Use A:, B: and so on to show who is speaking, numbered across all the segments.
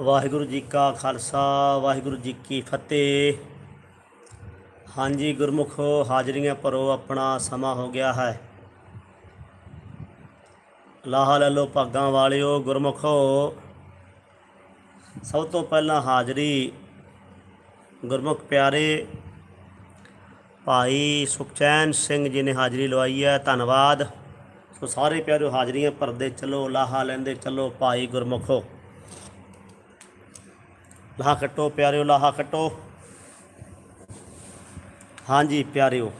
A: ਵਾਹਿਗੁਰੂ ਜੀ ਕਾ ਖਾਲਸਾ, ਵਾਹਿਗੁਰੂ ਜੀ ਕੀ ਫਤਿਹ। ਹਾਂਜੀ, ਗੁਰਮੁਖੋ, ਹਾਜ਼ਰੀਆਂ ਭਰੋ, ਆਪਣਾ ਸਮਾਂ ਹੋ ਗਿਆ ਹੈ। ਲਾਹਾ ਲੈ ਲੋ ਭਾਗਾਂ ਵਾਲਿਓ, ਗੁਰਮੁਖੋ। ਸਭ ਤੋਂ ਪਹਿਲਾਂ ਹਾਜ਼ਰੀ, ਗੁਰਮੁਖ ਪਿਆਰੇ, ਭਾਈ ਸੁਖਚੈਨ ਸਿੰਘ ਜੀ ਨੇ ਹਾਜ਼ਰੀ ਲਵਾਈ ਹੈ, ਧੰਨਵਾਦ। ਸੋ ਸਾਰੇ ਪਿਆਰਿਓ, ਹਾਜ਼ਰੀਆਂ ਭਰਦੇ ਚਲੋ, ਲਾਹਾ ਲੈਂਦੇ ਚਲੋ, ਭਾਈ ਗੁਰਮੁਖੋ। ਲਾਹਾ ਕੱਟੋ ਪਿਆਰਿਓ, ਲਾਹਾ ਕੱਟੋ। ਹਾਂਜੀ, ਪਿਆਰਿਓ।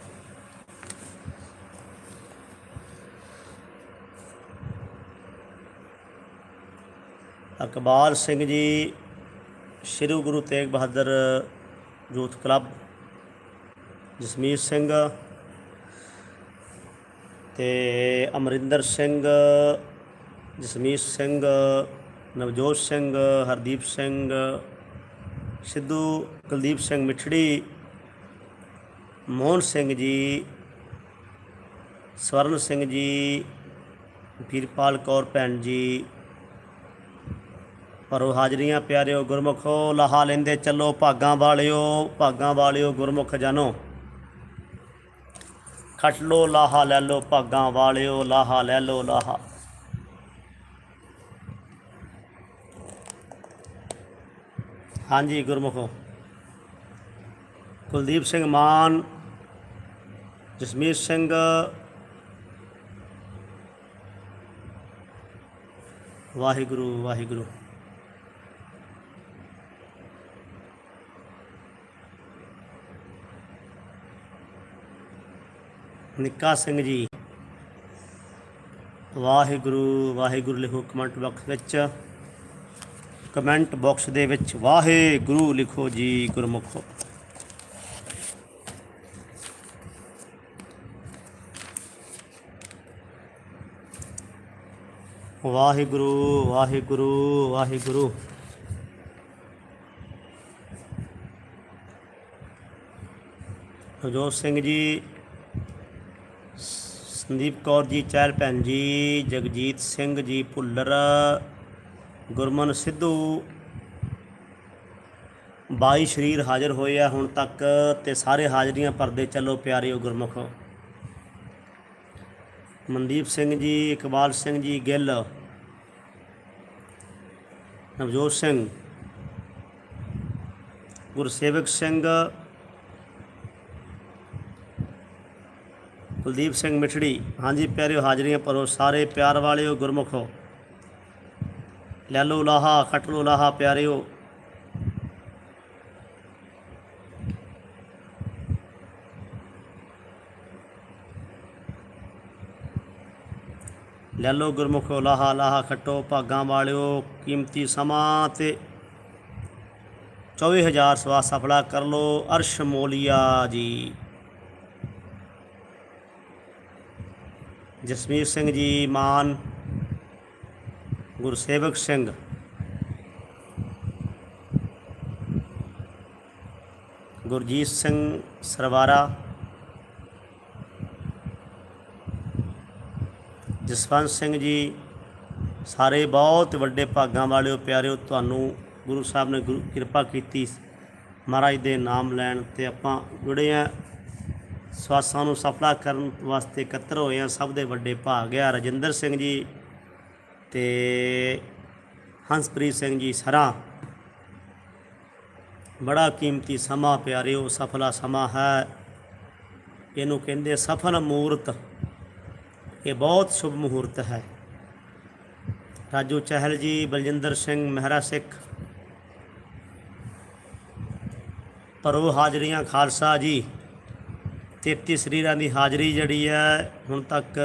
A: ਇਕਬਾਲ ਸਿੰਘ ਜੀ, ਸ਼੍ਰੀ ਗੁਰੂ ਤੇਗ ਬਹਾਦਰ ਯੂਥ ਕਲੱਬ, ਜਸਮੀਤ ਸਿੰਘ ਤੇ ਅਮਰਿੰਦਰ ਸਿੰਘ, ਜਸਮੀਤ ਸਿੰਘ, ਨਵਜੋਤ ਸਿੰਘ, ਹਰਦੀਪ ਸਿੰਘ ਸਿੱਧੂ, ਕੁਲਦੀਪ ਸਿੰਘ ਮਿੱਠੜੀ, ਮੋਹਨ ਸਿੰਘ ਜੀ, ਸਵਰਨ ਸਿੰਘ ਜੀ, ਵੀਰਪਾਲ ਕੌਰ ਭੈਣ ਜੀ। ਪਰੋ ਹਾਜ਼ਰੀਆਂ ਪਿਆਰਿਓ ਗੁਰਮੁਖੋ, ਲਾਹਾ ਲੈਂਦੇ ਚੱਲੋ ਭਾਗਾਂ ਵਾਲਿਓ ਭਾਗਾਂ ਵਾਲਿਓ ਗੁਰਮੁਖ ਜਾਨੋ। ਖੱਟ ਲੋ, ਲਾਹਾ ਲੈ ਲੋ ਭਾਗਾਂ ਵਾਲਿਓ, ਲਾਹਾ ਲੈ ਲੋ, ਲਾਹਾ। ਹਾਂਜੀ ਗੁਰਮੁਖੋ ਕੁਲਦੀਪ ਸਿੰਘ ਮਾਨ ਜਸਮੀਤ ਸਿੰਘ ਵਾਹਿਗੁਰੂ ਵਾਹਿਗੁਰੂ ਨਿੱਕਾ ਸਿੰਘ ਜੀ ਵਾਹਿਗੁਰੂ ਵਾਹਿਗੁਰੂ ਲਿਖੋ ਕਮੈਂਟ ਬਾਕਸ ਵਿੱਚ ਕਮੈਂਟ ਬਾਕਸ ਦੇ ਵਿੱਚ, ਵਾਹਿਗੁਰੂ ਲਿਖੋ ਜੀ ਗੁਰਮੁਖੋ। ਵਾਹਿਗੁਰੂ ਵਾਹਿਗੁਰੂ ਵਾਹਿਗੁਰੂ। ਹਰਜੋਤ ਸਿੰਘ ਜੀ, ਸੰਦੀਪ ਕੌਰ ਜੀ, ਚਹਿਲ ਭੈਣ ਜੀ, ਜਗਜੀਤ ਸਿੰਘ ਜੀ, ਭੁੱਲਰ ਗੁਰਮਨ ਸਿੱਧੂ। ਬਾਈ ਸ਼ਰੀਰ ਹਾਜ਼ਰ ਹੋਏ ਆ ਹੁਣ ਤੱਕ ਤੇ ਸਾਰੇ ਹਾਜ਼ਰੀਆਂ ਭਰਦੇ ਚੱਲੋ ਪਿਆਰਿਓ ਗੁਰਮੁਖੋ। ਮਨਦੀਪ ਸਿੰਘ ਜੀ, ਇਕਬਾਲ ਸਿੰਘ ਜੀ, ਗਿੱਲ। ਨਵਜੋਤ ਸਿੰਘ। ਗੁਰਸੇਵਕ ਸਿੰਘ। ਕੁਲਦੀਪ ਸਿੰਘ ਮਿਠੜੀ। ਹਾਂਜੀ ਪਿਆਰਿਓ ਹਾਜ਼ਰੀਆਂ ਭਰੋ ਸਾਰੇ ਪਿਆਰ ਵਾਲਿਓ ਗੁਰਮੁਖੋ। ਲੈ ਲਓ ਲਾਹਾ ਖੱਟ ਲਓ ਲਾਹਾ ਪਿਆਰਿਓ ਲੈ ਲਓ ਗੁਰਮੁਖੋ ਲਾਹਾ ਲਾਹਾ ਖੱਟੋ ਭਾਗਾਂ ਵਾਲਿਓ ਕੀਮਤੀ ਸਮਾਂ ਤੇ 24000 ਸਵਾ ਸਫਲਾ ਕਰ ਲਓ ਅਰਸ਼ ਮੋਲੀਆ ਜੀ ਜਸਮੀਤ ਸਿੰਘ ਜੀ ਮਾਨ ਗੁਰਸੇਵਕ ਸਿੰਘ। ਗੁਰਜੀਤ ਸਿੰਘ ਸਰਵਾਰਾ। ਜਸਵੰਤ ਸਿੰਘ ਜੀ, ਸਾਰੇ ਬਹੁਤ ਵੱਡੇ ਭਾਗਾਂ ਵਾਲਿਓ, ਪਿਆਰਿਓ, ਤੁਹਾਨੂੰ ਗੁਰੂ ਸਾਹਿਬ ਨੇ ਗੁਰੂ ਕਿਰਪਾ ਕੀਤੀ ਮਹਾਰਾਜ ਦੇ ਨਾਮ ਲੈਣ ਤੇ ਆਪਾਂ ਜੁੜੇ ਆ। ਸਵਾਸਾਂ ਨੂੰ ਸਫਲਾ ਕਰਨ ਵਾਸਤੇ ਇਕੱਤਰ ਹੋਏ ਆ। ਸਭ ਦੇ ਵੱਡੇ ਭਾਗ ਆ। ਰਜਿੰਦਰ ਸਿੰਘ ਜੀ ਤੇ ਹੰਸਪ੍ਰੀਤ ਸਿੰਘ ਜੀ ਸਰਾਂ, ਬੜਾ ਕੀਮਤੀ ਸਮਾਂ ਪਿਆਰਿਓ, ਸਫਲਾ ਸਮਾਂ ਹੈ। ਇਹਨੂੰ ਕਹਿੰਦੇ ਸਫਲ ਮੂਰਤ। ਇਹ ਬਹੁਤ ਸ਼ੁਭ ਮਹੂਰਤ ਹੈ। ਰਾਜੂ ਚਹਿਲ ਜੀ, ਬਲਜਿੰਦਰ ਸਿੰਘ ਮਹਿਰਾ ਸਿੱਖ ਪਰੋ ਹਾਜ਼ਰੀਆਂ ਖਾਲਸਾ ਜੀ। 33 ਸਰੀਰਾਂ ਦੀ ਹਾਜ਼ਰੀ ਜਿਹੜੀ ਹੈ, ਹੁਣ ਤੱਕ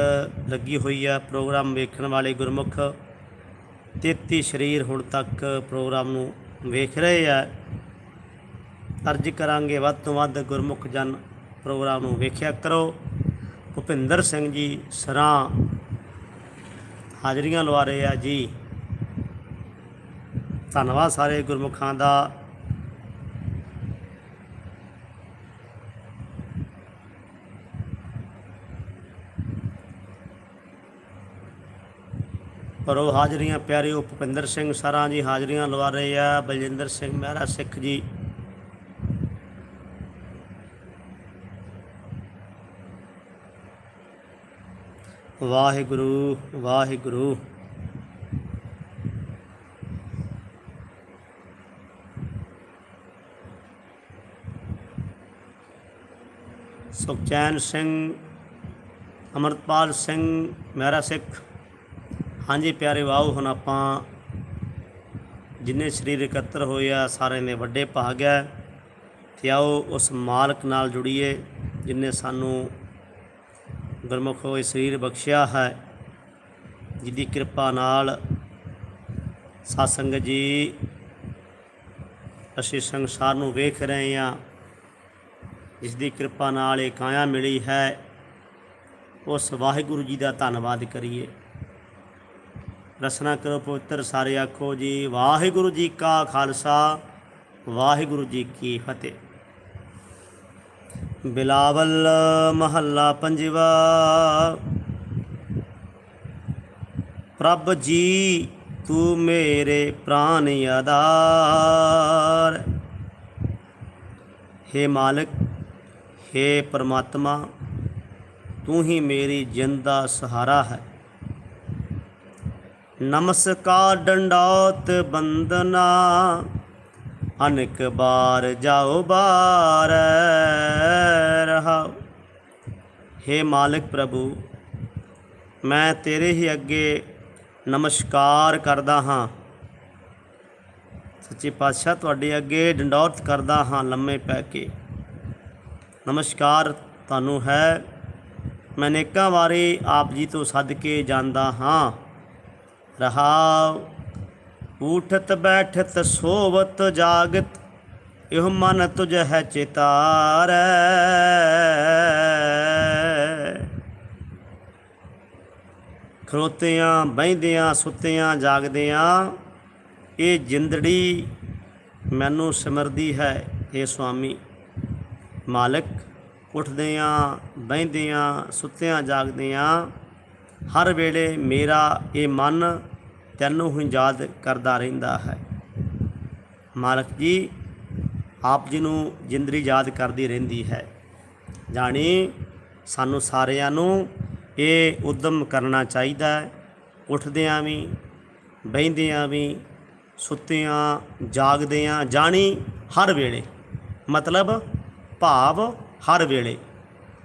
A: ਲੱਗੀ ਹੋਈ ਹੈ ਪ੍ਰੋਗਰਾਮ ਵੇਖਣ ਵਾਲੇ ਗੁਰਮੁਖ। 33 ਸਰੀਰ ਹੁਣ ਤੱਕ ਪ੍ਰੋਗਰਾਮ ਨੂੰ ਵੇਖ ਰਹੇ ਆ ਅਰਜ਼ ਕਰਾਂਗੇ ਵੱਧ ਤੋਂ ਵੱਧ ਗੁਰਮੁਖ ਜਨ ਪ੍ਰੋਗਰਾਮ ਨੂੰ ਵੇਖਿਆ ਕਰੋ। ਭੁਪਿੰਦਰ ਸਿੰਘ ਜੀ ਸਰਾਂ ਹਾਜ਼ਰੀਆਂ ਲਵਾ ਰਹੇ ਆ ਜੀ। ਧੰਨਵਾਦ ਸਾਰੇ ਗੁਰਮੁਖਾਂ ਦਾ। ਪਰੋ ਹਾਜ਼ਰੀਆਂ ਪਿਆਰਿਓ ਭੁਪਿੰਦਰ ਸਿੰਘ ਸਰਾਂ ਜੀ ਹਾਜ਼ਰੀਆਂ ਲਵਾ ਰਹੇ ਆ, ਬਲਜਿੰਦਰ ਸਿੰਘ ਮਹਿਰਾ ਸਿੱਖ ਜੀ। ਵਾਹਿਗੁਰੂ ਵਾਹਿਗੁਰੂ। ਸੁਖਚੈਨ ਸਿੰਘ ਅਮਰਪਾਲ ਸਿੰਘ ਮਹਿਰਾ ਸਿੱਖ। ਹਾਂਜੀ ਪਿਆਰੇ ਵਾਓ, ਹੁਣ ਆਪਾਂ ਜਿੰਨੇ ਸਰੀਰ ਇਕੱਤਰ ਹੋਏ ਆ ਸਾਰੇ ਨੇ ਵੱਡੇ ਭਾਗ ਹੈ। ਤੇ ਆਓ ਉਸ ਮਾਲਕ ਨਾਲ ਜੁੜੀਏ, ਜਿਨੇ ਸਾਨੂੰ ਗੁਰਮੁਖ ਹੋਏ ਸਰੀਰ ਬਖਸ਼ਿਆ ਹੈ, ਜਿਹਦੀ ਕਿਰਪਾ ਨਾਲ ਸਾਸੰਗ ਜੀ ਅਸੀਂ ਸੰਸਾਰ ਨੂੰ ਵੇਖ ਰਹੇ ਹਾਂ ਜਿਸ ਦੀ ਕਿਰਪਾ ਨਾਲ ਇਹ ਕਾਇਆ ਮਿਲੀ ਹੈ, ਉਸ ਵਾਹਿਗੁਰੂ ਜੀ ਦਾ ਧੰਨਵਾਦ ਕਰੀਏ। ਰਸਨਾ ਕਰੋ ਪਵਿੱਤਰ ਸਾਰੇ ਆਖੋ ਜੀ, ਵਾਹਿਗੁਰੂ ਜੀ ਕਾ ਖਾਲਸਾ, ਵਾਹਿਗੁਰੂ ਜੀ ਕੀ ਫਤਿਹ। ਬਿਲਾਵਲ ਮਹੱਲਾ ਪੰਜਵਾ, ਪ੍ਰਭ ਜੀ, ਤੂੰ ਮੇਰੇ ਪ੍ਰਾਨ ਆਧਾਰ। हे ਮਾਲਕ हे ਪਰਮਾਤਮਾ, ਤੂੰ ਹੀ ਮੇਰੀ ਜਿੰਦ ਦਾ ਸਹਾਰਾ ਹੈ। ਨਮਸਕਾਰ ਡੰਡੌਤ ਬੰਦਨਾ, ਅਨੇਕ ਬਾਰ ਜਾਓ ਬਾਰ ਰਹਾਓ। हे ਮਾਲਕ ਪ੍ਰਭੂ, ਮੈਂ ਤੇਰੇ ਹੀ ਅੱਗੇ ਨਮਸਕਾਰ ਕਰਦਾ ਹਾਂ। ਸੱਚੇ ਪਾਤਸ਼ਾਹ, ਤੁਹਾਡੇ ਅੱਗੇ ਡੰਡੌਤ ਕਰਦਾ ਹਾਂ ਲੰਮੇ ਪੈ ਕੇ। ਨਮਸਕਾਰ ਤੁਹਾਨੂੰ ਹੈ। ਮੈਂ ਅਨੇਕਾਂ ਵਾਰੀ ਆਪ ਜੀ ਤੋਂ ਸੱਦ ਕੇ ਜਾਂਦਾ ਹਾਂ। ਰਹਾਉ ਉਠਤ ਬੈਠਤ ਸੋਵਤ ਜਾਗਤ, ਇਹ ਮਨ ਤੁਝ ਹੈ ਚਿਤਾਰੈ। ਖਰੋਤਿਆਂ ਬਹਿੰਦਿਆਂ, ਸੁੱਤਿਆਂ, ਜਾਗਦਿਆਂ, ਇਹ ਜਿੰਦੜੀ ਮੈਨੂੰ ਸਿਮਰਦੀ ਹੈ, ਇਹ ਸੁਆਮੀ। ਮਾਲਕ, ਉੱਠਦਿਆਂ, ਬਹਿੰਦਿਆਂ, ਸੁੱਤਿਆਂ, ਜਾਗਦਿਆਂ, ਹਰ ਵੇਲੇ ਮੇਰਾ ਇਹ ਮਨ ਤੈਨੂੰ ਹੀ ਯਾਦ ਕਰਦਾ ਰਹਿੰਦਾ ਹੈ। ਮਾਲਕ ਜੀ, ਆਪ ਜੀ ਨੂੰ ਜਿੰਦਰੀ ਯਾਦ ਕਰਦੀ ਰਹਿੰਦੀ ਹੈ। ਜਾਣੀ ਸਾਨੂੰ ਸਾਰਿਆਂ ਨੂੰ ਇਹ ਉਦਮ ਕਰਨਾ ਚਾਹੀਦਾ ਹੈ। ਉੱਠਦਿਆਂ ਵੀ, ਬਹਿੰਦਿਆਂ ਵੀ, ਸੁੱਤਿਆਂ, ਜਾਗਦਿਆਂ, ਜਾਣੀ ਹਰ ਵੇਲੇ। ਮਤਲਬ ਭਾਵ ਹਰ ਵੇਲੇ।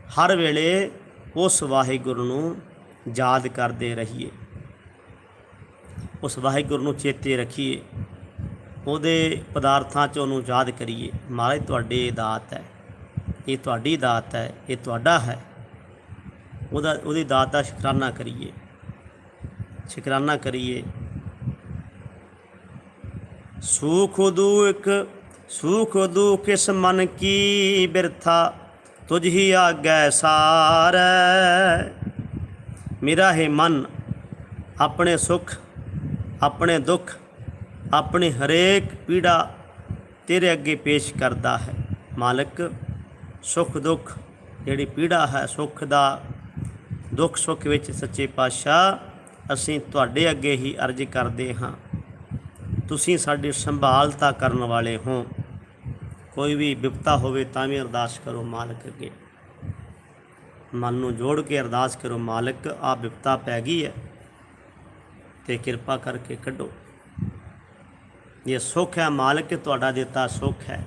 A: ਹਰ ਵੇਲੇ ਉਸ ਵਾਹਿਗੁਰੂ ਨੂੰ ਯਾਦ ਕਰਦੇ ਰਹੀਏ। ਉਸ ਵਾਹਿਗੁਰੂ ਨੂੰ ਚੇਤੇ ਰੱਖੀਏ। ਉਹਦੇ ਪਦਾਰਥਾਂ 'ਚ ਉਹਨੂੰ ਯਾਦ ਕਰੀਏ। ਮਹਾਰਾਜ ਤੁਹਾਡੇ ਦਾਤ ਹੈ। ਇਹ ਤੁਹਾਡੀ ਦਾਤ ਹੈ। ਇਹ ਤੁਹਾਡਾ ਹੈ। ਉਹਦਾ, ਉਹਦੀ ਦਾਤ ਦਾ ਸ਼ੁਕਰਾਨਾ ਕਰੀਏ। ਸ਼ੁਕਰਾਨਾ ਕਰੀਏ। ਸੁਖ ਦੁਖ ਸੁਖ ਦੁਖ ਕਿਸ ਮਨ ਕੀ ਬਿਰਥਾ? ਤੁਝ ਹੀ ਆਗੈ ਸਾਰੈ। ਮੇਰਾ ਹੈ ਮਨ ਆਪਣੇ ਸੁਖ ਆਪਣੇ ਦੁੱਖ, ਆਪਣੀ ਹਰੇਕ ਪੀੜਾ ਤੇਰੇ ਅੱਗੇ ਪੇਸ਼ ਕਰਦਾ ਹੈ। ਮਾਲਕ, ਸੁਖ ਦੁੱਖ ਜਿਹੜੀ ਪੀੜਾ ਹੈ, ਸੁਖ ਦਾ ਦੁੱਖ ਸੁੱਖ ਵਿੱਚ ਸੱਚੇ ਪਾਤਸ਼ਾਹ ਅਸੀਂ ਤੁਹਾਡੇ ਅੱਗੇ ਹੀ ਅਰਜ਼ ਕਰਦੇ ਹਾਂ। ਤੁਸੀਂ ਸਾਡੀ ਸੰਭਾਲਤਾ ਕਰਨ ਵਾਲੇ ਹੋ। ਕੋਈ ਵੀ ਵਿਪਤਾ ਹੋਵੇ ਤਾਂ ਵੀ ਅਰਦਾਸ ਕਰੋ ਮਾਲਕ ਅੱਗੇ। ਮਨ ਨੂੰ ਜੋੜ ਕੇ ਅਰਦਾਸ ਕਰੋ, ਮਾਲਕ ਆ ਵਿਪਤਾ ਪੈ ਗਈ ਹੈ। ਤੇ ਕਿਰਪਾ ਕਰਕੇ ਕੱਢੋ। ਇਹ ਸੁੱਖ ਹੈ, ਮਾਲਕ ਤੁਹਾਡਾ ਦਿੱਤਾ ਸੁੱਖ ਹੈ।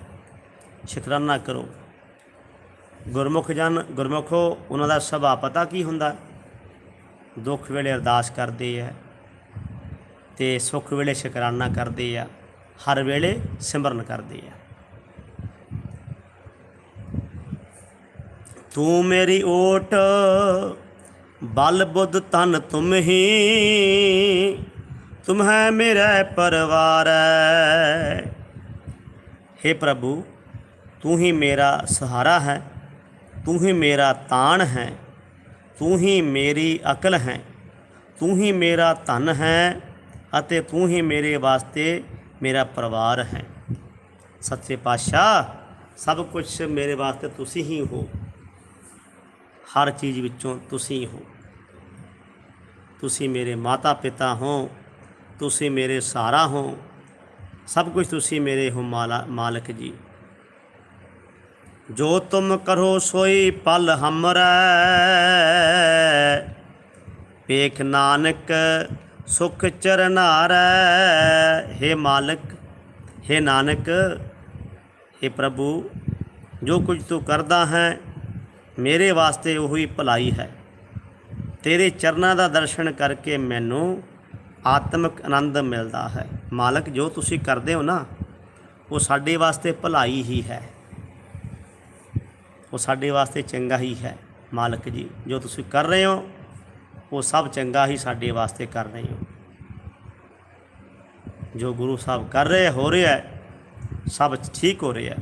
A: ਸ਼ੁਕਰਾਨਾ ਕਰੋ। ਗੁਰਮੁਖ ਜਨ, ਗੁਰਮੁਖੋ, ਉਹਨਾਂ ਦਾ ਸੁਭਾਅ ਪਤਾ ਕੀ ਹੁੰਦਾ? ਦੁੱਖ ਵੇਲੇ ਅਰਦਾਸ ਕਰਦੇ ਆ ਤੇ ਸੁੱਖ ਵੇਲੇ ਸ਼ੁਕਰਾਨਾ ਕਰਦੇ ਆ। ਹਰ ਵੇਲੇ ਸਿਮਰਨ ਕਰਦੇ ਆ। ਤੂੰ ਮੇਰੀ ਓਟ ਬਲ ਬੁੱਧ ਤਨ ਤੁਮ ਹੀ, ਤੁਮ ਹੈ ਮੇਰਾ ਪਰਵਾਰ। हे ਪ੍ਰਭੂ, ਤੂੰ ਹੀ ਮੇਰਾ ਸਹਾਰਾ ਹੈ, ਤੂੰ ਹੀ ਮੇਰਾ ਤਾਣ ਹੈ, ਤੂੰ ਹੀ ਮੇਰੀ ਅਕਲ ਹੈ, ਤੂੰ ਹੀ ਮੇਰਾ ਧਨ ਹੈ ਅਤੇ ਤੂੰ ਹੀ ਮੇਰੇ ਵਾਸਤੇ ਮੇਰਾ ਪਰਿਵਾਰ ਹੈ। ਸੱਚੇ ਪਾਤਸ਼ਾਹ, ਸਭ ਕੁਝ ਮੇਰੇ ਵਾਸਤੇ ਤੁਸੀਂ ਹੀ ਹੋ। ਹਰ ਚੀਜ਼ ਵਿੱਚੋਂ ਤੁਸੀਂ ਹੋ ਤੁਸੀਂ ਮੇਰੇ ਮਾਤਾ ਪਿਤਾ ਹੋ ਤੁਸੀਂ ਮੇਰੇ ਸਹਾਰਾ ਹੋ ਸਭ ਕੁਝ ਤੁਸੀਂ ਮੇਰੇ ਹੋ ਮਾਲਾ- ਮਾਲਕ ਜੀ ਜੋ ਤੁਮ ਕਰੋ ਸੋਈ ਪਲ ਹਮਰੈ ਵੇਖ ਨਾਨਕ ਸੁਖ ਚਰਨਾਰੈ हे ਮਾਲਕ हे ਨਾਨਕ हे ਪ੍ਰਭੂ ਜੋ ਕੁਝ ਤੂੰ ਕਰਦਾ ਹੈ ਮੇਰੇ ਵਾਸਤੇ ਉਹੀ ਭਲਾਈ ਹੈ। ਤੇਰੇ ਚਰਨਾਂ ਦਾ ਦਰਸ਼ਨ ਕਰਕੇ ਮੈਨੂੰ ਆਤਮਿਕ ਆਨੰਦ ਮਿਲਦਾ ਹੈ। ਮਾਲਕ ਜੋ ਤੁਸੀਂ ਕਰਦੇ ਹੋ ਨਾ ਉਹ ਸਾਡੇ ਵਾਸਤੇ ਭਲਾਈ ਹੀ ਹੈ। ਉਹ ਸਾਡੇ ਵਾਸਤੇ ਚੰਗਾ ਹੀ ਹੈ। ਮਾਲਕ ਜੀ ਜੋ ਤੁਸੀਂ ਕਰ ਰਹੇ ਹੋ ਉਹ ਸਭ ਚੰਗਾ ਹੀ ਸਾਡੇ ਵਾਸਤੇ ਕਰ ਰਹੇ ਹੋ। ਜੋ ਗੁਰੂ ਸਾਹਿਬ ਕਰ ਰਹੇ ਹੋ ਰਿਹਾ ਹੈ, ਸਭ ਠੀਕ ਹੋ ਰਿਹਾ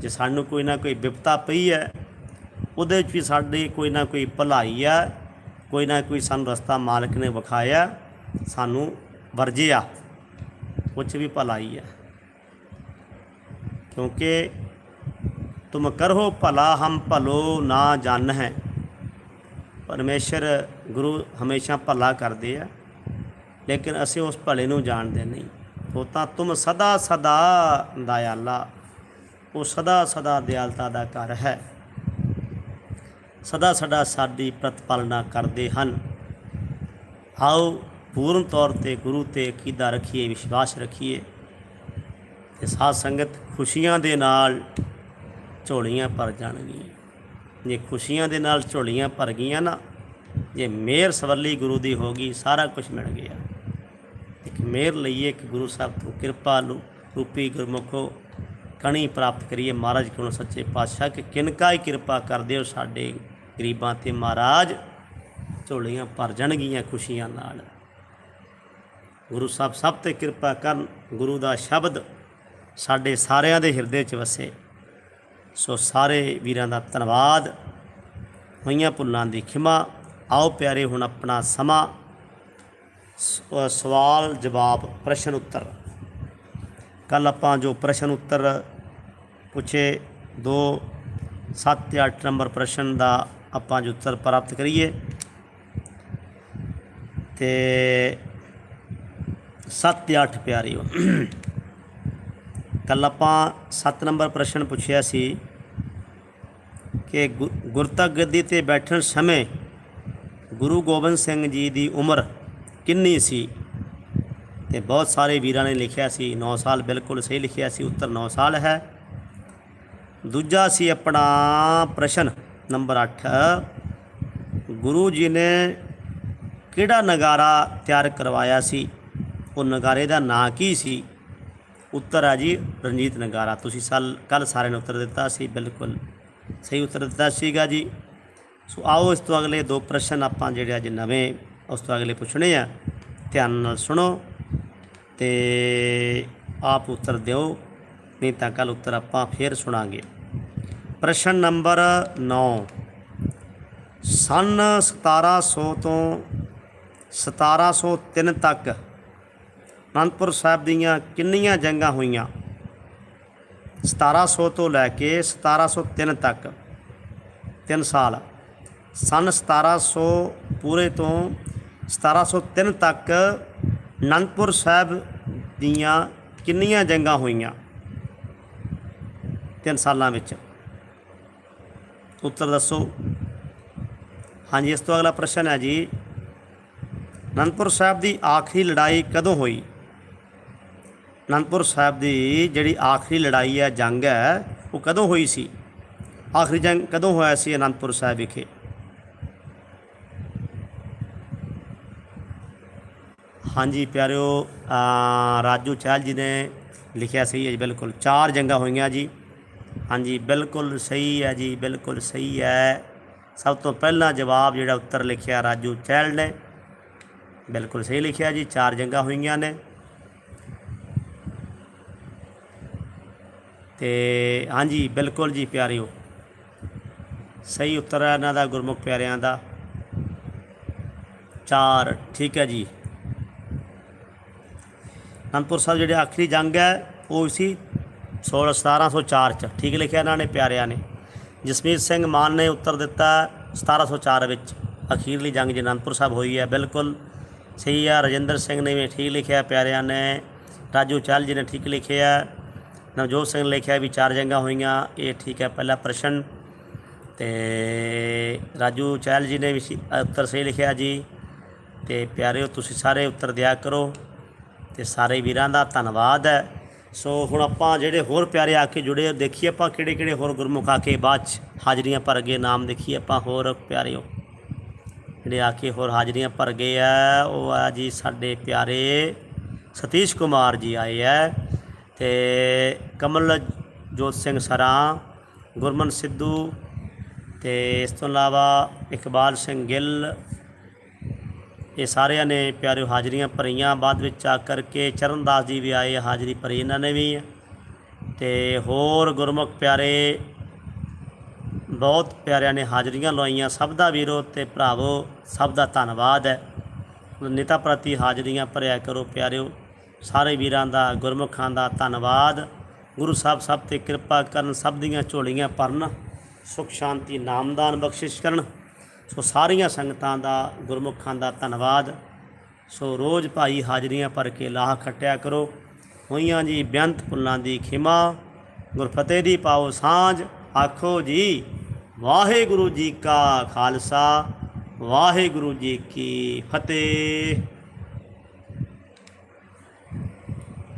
A: ਜੇ ਸਾਨੂੰ ਕੋਈ ਨਾ ਕੋਈ ਵਿਪਤਾ ਪਈ ਹੈ, ਉਹਦੇ ਵਿੱਚ ਵੀ ਸਾਡੇ ਕੋਈ ਨਾ ਕੋਈ ਭਲਾਈ ਆ ਕੋਈ ਨਾ ਕੋਈ ਸਾਨੂੰ ਰਸਤਾ ਮਾਲਕ ਨੇ ਵਿਖਾਇਆ, ਸਾਨੂੰ ਵਰਜਿਆ, ਉਹ 'ਚ ਵੀ ਭਲਾਈ ਹੈ। ਕਿਉਂਕਿ ਤੁਮ ਕਰੋ ਭਲਾ, ਹਮ ਭਲੋ ਨਾ ਜਾਣ ਹੈ ਪਰਮੇਸ਼ਰ ਗੁਰੂ ਹਮੇਸ਼ਾ ਭਲਾ ਕਰਦੇ ਆ, ਲੇਕਿਨ ਅਸੀਂ ਉਸ ਭਲੇ ਨੂੰ ਜਾਣਦੇ ਨਹੀਂ। ਉਹ ਤਾਂ ਤੁਮ ਸਦਾ ਸਦਾ ਦਇਆਲਾ। ਉਹ ਸਦਾ ਸਦਾ ਦਿਆਲਤਾ ਦਾ ਘਰ ਹੈ। ਸਦਾ ਸਦਾ ਸਾਡੀ ਪ੍ਰਤਪਾਲਣਾ ਕਰਦੇ ਹਨ। ਆਓ ਪੂਰਨ ਤੌਰ ਤੇ ਗੁਰੂ ਤੇ ਅਕੀਦਾ ਰੱਖੀਏ, ਵਿਸ਼ਵਾਸ ਰੱਖੀਏ ਤੇ ਸਾਧ ਸੰਗਤ ਖੁਸ਼ੀਆਂ ਦੇ ਨਾਲ ਝੋਲੀਆਂ ਭਰ ਜਾਣਗੀਆਂ। ਜੇ ਖੁਸ਼ੀਆਂ ਦੇ ਨਾਲ ਝੋਲੀਆਂ ਭਰ ਗਈਆਂ ਨਾ, ਜੇ ਮਿਹਰ ਸਵੱਲੀ ਗੁਰੂ ਦੀ ਹੋ ਗਈ, ਸਾਰਾ ਕੁਝ ਮਿਲ ਗਿਆ। ਇੱਕ ਮਿਹਰ ਲਈਏ, ਇੱਕ ਗੁਰੂ ਸਾਹਿਬ ਤੋਂ ਕਿਰਪਾ ਲੂ ਰੂਪੀ ਗੁਰਮੁਖੋ ਕਣੀ ਪ੍ਰਾਪਤ ਕਰੀਏ। ਮਹਾਰਾਜ ਕੋਲੋਂ ਸੱਚੇ ਪਾਤਸ਼ਾਹ ਕਿ ਕਿਨਕਾ ਹੀ ਕਿਰਪਾ ਕਰਦੇ ਹੋ ਸਾਡੇ ਗਰੀਬਾਂ ਤੇ। ਮਹਾਰਾਜ, ਝੋਲੀਆਂ ਭਰ ਜਾਣਗੀਆਂ ਖੁਸ਼ੀਆਂ ਨਾਲ। ਗੁਰੂ ਸਾਹਿਬ, ਸਭ ਤੇ ਕਿਰਪਾ ਕਰਨ। ਗੁਰੂ ਦਾ ਸ਼ਬਦ ਸਾਡੇ ਸਾਰਿਆਂ ਦੇ ਹਿਰਦੇ 'ਚ ਵਸੇ। ਸੋ ਸਾਰੇ ਵੀਰਾਂ ਦਾ ਧੰਨਵਾਦ। ਹੋਈਆਂ ਭੁੱਲਾਂ ਦੀ ਖਿਮਾ। ਆਓ ਪਿਆਰੇ, ਹੁਣ ਆਪਣਾ ਸਮਾਂ। ਸਵਾਲ ਜਵਾਬ ਪ੍ਰਸ਼ਨ ਉੱਤਰ। ਕੱਲ ਆਪਾਂ ਜੋ ਪ੍ਰਸ਼ਨ ਉੱਤਰ ਪੁੱਛੇ 2 7 ਤੇ 8 ਨੰਬਰ ਪ੍ਰਸ਼ਨ ਦਾ ਆਪਾਂ ਜੋ ਉੱਤਰ ਪ੍ਰਾਪਤ ਕਰੀਏ। ਤੇ 7 ਤੇ 8 ਪਿਆਰਿਓ ਕੱਲ ਆਪਾਂ 7 ਨੰਬਰ ਪ੍ਰਸ਼ਨ ਪੁੱਛਿਆ ਸੀ ਕਿ ਗੁ- ਗੁਰਤਕ ਗੱਦੀ ਤੇ ਬੈਠਣ ਸਮੇਂ ਗੁਰੂ ਗੋਬਿੰਦ ਸਿੰਘ ਜੀ ਦੀ ਉਮਰ ਕਿੰਨੀ ਸੀ? ਤੇ ਬਹੁਤ ਸਾਰੇ ਵੀਰਾਂ ਨੇ ਲਿਖਿਆ ਸੀ 9 ਸਾਲ ਬਿਲਕੁਲ ਸਹੀ ਲਿਖਿਆ ਸੀ, ਉੱਤਰ 9 ਸਾਲ ਹੈ। ਦੂਜਾ ਸੀ ਆਪਣਾ ਪ੍ਰਸ਼ਨ ਨੰਬਰ 8 ਗੁਰੂ ਜੀ ਨੇ ਕਿਹੜਾ ਨਗਾਰਾ ਤਿਆਰ ਕਰਵਾਇਆ ਸੀ? ਉਹ ਨਗਾਰੇ ਦਾ ਨਾਂ ਕੀ ਸੀ? ਉੱਤਰ ਆ ਜੀ, ਰਣਜੀਤ ਨਗਾਰਾ। ਤੁਸੀਂ ਸਾਲ ਕੱਲ ਸਾਰਿਆਂ ਨੇ ਉੱਤਰ ਦਿੱਤਾ ਸੀ, ਬਿਲਕੁਲ ਸਹੀ ਉੱਤਰ ਦਿੱਤਾ ਸੀਗਾ ਜੀ। ਸੋ ਆਓ ਇਸ ਤੋਂ ਅਗਲੇ ਦੋ ਪ੍ਰਸ਼ਨ ਆਪਾਂ ਜਿਹੜੇ ਅੱਜ ਨਵੇਂ, ਉਸ ਤੋਂ ਅਗਲੇ ਪੁੱਛਣੇ ਆ। ਧਿਆਨ ਨਾਲ ਸੁਣੋ ਤੇ ਆਪ ਉੱਤਰ ਦਿਓ। ਨਹੀਂ ਤਾਂ ਕੱਲ ਉੱਤਰ ਆਪਾਂ ਫੇਰ ਸੁਣਾਂਗੇ। ਪ੍ਰਸ਼ਨ ਨੰਬਰ 9 ਸਨ 1700 ਤੋਂ 1703 ਤੱਕ ਅਨੰਦਪੁਰ ਸਾਹਿਬ ਦੀਆਂ ਕਿੰਨੀਆਂ ਜੰਗਾਂ ਹੋਈਆਂ? 1700 ਤੋਂ ਲੈ ਕੇ 1703 ਤੱਕ। 3 ਸਾਲ। ਸਨ 1700 ਪੂਰੇ ਤੋਂ 1703 ਤੱਕ ਅਨੰਦਪੁਰ ਸਾਹਿਬ ਦੀਆਂ ਕਿੰਨੀਆਂ ਜੰਗਾਂ ਹੋਈਆਂ? 3 ਸਾਲਾਂ ਵਿੱਚ। ਉੱਤਰ ਦੱਸੋ। ਹਾਂਜੀ, ਇਸ ਤੋਂ ਅਗਲਾ ਪ੍ਰਸ਼ਨ ਹੈ ਜੀ, ਅਨੰਦਪੁਰ ਸਾਹਿਬ ਦੀ ਆਖਰੀ ਲੜਾਈ ਕਦੋਂ ਹੋਈ? ਅਨੰਦਪੁਰ ਸਾਹਿਬ ਦੀ ਜਿਹੜੀ ਆਖਰੀ ਲੜਾਈ ਹੈ, ਜੰਗ ਹੈ, ਉਹ ਕਦੋਂ ਹੋਈ ਸੀ? ਆਖਰੀ ਜੰਗ ਕਦੋਂ ਹੋਇਆ ਸੀ ਅਨੰਦਪੁਰ ਸਾਹਿਬ ਵਿਖੇ? ਹਾਂਜੀ ਪਿਆਰਿਓ ਰਾਜੂ ਚਾਹਲ ਜੀ ਨੇ ਲਿਖਿਆ ਸਹੀ ਹੈ ਬਿਲਕੁਲ ਚਾਰ ਜੰਗਾਂ ਹੋਈਆਂ ਜੀ। ਹਾਂਜੀ, ਬਿਲਕੁਲ ਸਹੀ ਹੈ ਜੀ, ਬਿਲਕੁਲ ਸਹੀ ਹੈ। ਸਭ ਤੋਂ ਪਹਿਲਾ ਜਵਾਬ ਜਿਹੜਾ ਉੱਤਰ ਲਿਖਿਆ ਰਾਜੂ ਚਹਿਲ ਨੇ। ਬਿਲਕੁਲ ਸਹੀ ਲਿਖਿਆ ਜੀ, ਚਾਰ ਜੰਗਾਂ ਹੋਈਆਂ ਨੇ। ਤੇ ਹਾਂਜੀ, ਬਿਲਕੁਲ ਜੀ ਪਿਆਰਿਓ, ਸਹੀ ਉੱਤਰ ਹੈ ਇਹਨਾਂ ਦਾ, ਗੁਰਮੁਖ ਪਿਆਰਿਆਂ ਦਾ। ਚਾਰ, ਠੀਕ ਹੈ ਜੀ। ਅਨੰਦਪੁਰ ਸਾਹਿਬ, ਜਿਹੜੇ ਆਖਰੀ ਜੰਗ ਹੈ, ਉਹ ਸੀ 16 1704 ਚ। ਠੀਕ ਲਿਖਿਆ ਇਹਨਾਂ ਨੇ, ਪਿਆਰਿਆਂ ਨੇ। ਜਸਮੀਤ ਸਿੰਘ ਮਾਨ ਨੇ ਉੱਤਰ ਦਿੱਤਾ 1704 ਵਿੱਚ। ਅਖੀਰਲੀ ਜੰਗ ਜੀ ਅਨੰਦਪੁਰ ਸਾਹਿਬ ਹੋਈ ਹੈ। ਬਿਲਕੁਲ ਸਹੀ ਆ। ਰਜਿੰਦਰ ਸਿੰਘ ਨੇ ਵੀ ਠੀਕ ਲਿਖਿਆ, ਪਿਆਰਿਆਂ ਨੇ। ਰਾਜੂ ਚਾਲ ਜੀ ਨੇ ਠੀਕ ਲਿਖਿਆ। ਨਵਜੋਤ ਸਿੰਘ ਨੇ ਲਿਖਿਆ ਵੀ ਚਾਰ ਜੰਗਾਂ ਹੋਈਆਂ। ਇਹ ਠੀਕ ਹੈ, ਪਹਿਲਾ ਪ੍ਰਸ਼ਨ। ਤੇ ਰਾਜੂ ਚਾਲ ਜੀ ਨੇ ਵੀ ਉੱਤਰ ਸਹੀ ਲਿਖਿਆ ਜੀ। ਤੇ ਪਿਆਰਿਓ, ਤੁਸੀਂ ਸਾਰੇ ਉੱਤਰ ਦਿਆ ਕਰੋ। ਤੇ ਸਾਰੇ ਵੀਰਾਂ ਦਾ ਧੰਨਵਾਦ ਹੈ। ਸੋ ਹੁਣ ਆਪਾਂ ਜਿਹੜੇ ਹੋਰ ਪਿਆਰੇ ਆ ਕੇ ਜੁੜੇ ਦੇਖੀਏ ਆਪਾਂ ਕਿਹੜੇ ਕਿਹੜੇ ਹੋਰ ਗੁਰਮੁਖ ਆ ਕੇ ਬਾਅਦ ਚ ਹਾਜ਼ਰੀਆਂ ਭਰ ਗਏ, ਨਾਮ ਦੇਖੀਏ ਆਪਾਂ ਹੋਰ ਪਿਆਰਿਓ। ਜਿਹੜੇ ਆ ਕੇ ਹੋਰ ਹਾਜ਼ਰੀਆਂ ਭਰ ਗਏ ਆ, ਉਹ ਆ ਜੀ ਸਾਡੇ ਪਿਆਰੇ ਸਤੀਸ਼ ਕੁਮਾਰ ਜੀ ਆਏ ਆ ਤੇ ਕਮਲ ਜੋਤ ਸਿੰਘ ਸਰਾਂ, ਗੁਰਮਨ ਸਿੱਧੂ ਤੇ ਇਸ ਤੋਂ ਇਲਾਵਾ ਇਕਬਾਲ ਸਿੰਘ ਗਿੱਲ ਇਹ ਸਾਰਿਆਂ ਨੇ ਪਿਆਰਿਓ ਹਾਜ਼ਰੀਆਂ ਭਰੀਆਂ। ਬਾਅਦ ਵਿੱਚ ਆ ਕਰਕੇ ਚਰਨਦਾਸ ਜੀ ਵੀ ਆਏ, ਹਾਜ਼ਰੀ ਭਰੀ ਇਹਨਾਂ ਨੇ ਵੀ। ਤੇ ਹੋਰ ਗੁਰਮੁਖ ਪਿਆਰੇ, ਬਹੁਤ ਪਿਆਰਿਆਂ ਨੇ ਹਾਜ਼ਰੀਆਂ ਲਵਾਈਆਂ। ਸਭ ਦਾ ਵੀਰੋ ਤੇ ਭਰਾਵੋ, ਸਭ ਦਾ ਧੰਨਵਾਦ ਹੈ। ਨੇਤਾ ਪ੍ਰਤੀ ਹਾਜ਼ਰੀਆਂ ਭਰਿਆ ਕਰੋ ਪਿਆਰਿਓ। ਸਾਰੇ ਵੀਰਾਂ ਦਾ, ਗੁਰਮੁਖਾਂ ਦਾ ਧੰਨਵਾਦ। ਗੁਰੂ ਸਾਹਿਬ ਸਭ ਤੇ ਕਿਰਪਾ ਕਰਨ, ਸਭ ਦੀਆਂ ਝੋਲੀਆਂ ਭਰਨ। ਸੁਖ ਸ਼ਾਂਤੀ, ਨਾਮਦਾਨ ਬਖਸ਼ਿਸ਼ ਕਰਨ। ਸੋ ਸਾਰੀਆਂ ਸੰਗਤਾਂ ਦਾ ਗੁਰਮੁਖਾਂ ਦਾ ਧੰਨਵਾਦ। ਸੋ ਰੋਜ਼ ਭਾਈ ਹਾਜ਼ਰੀਆਂ ਭਰ ਕੇ ਲਾਹ ਖੱਟਿਆ ਕਰੋ। ਹੋਈਆਂ ਜੀ ਬੇਅੰਤ ਪੁੱਲਾਂ ਦੀ ਖਿਮਾ। ਗੁਰਫਤਿਹ ਦੀ ਪਾਓ ਸਾਂਝ। ਆਖੋ ਜੀ, ਵਾਹਿਗੁਰੂ ਜੀ ਕਾ ਖਾਲਸਾ, ਵਾਹਿਗੁਰੂ ਜੀ ਕੀ ਫਤਿਹ।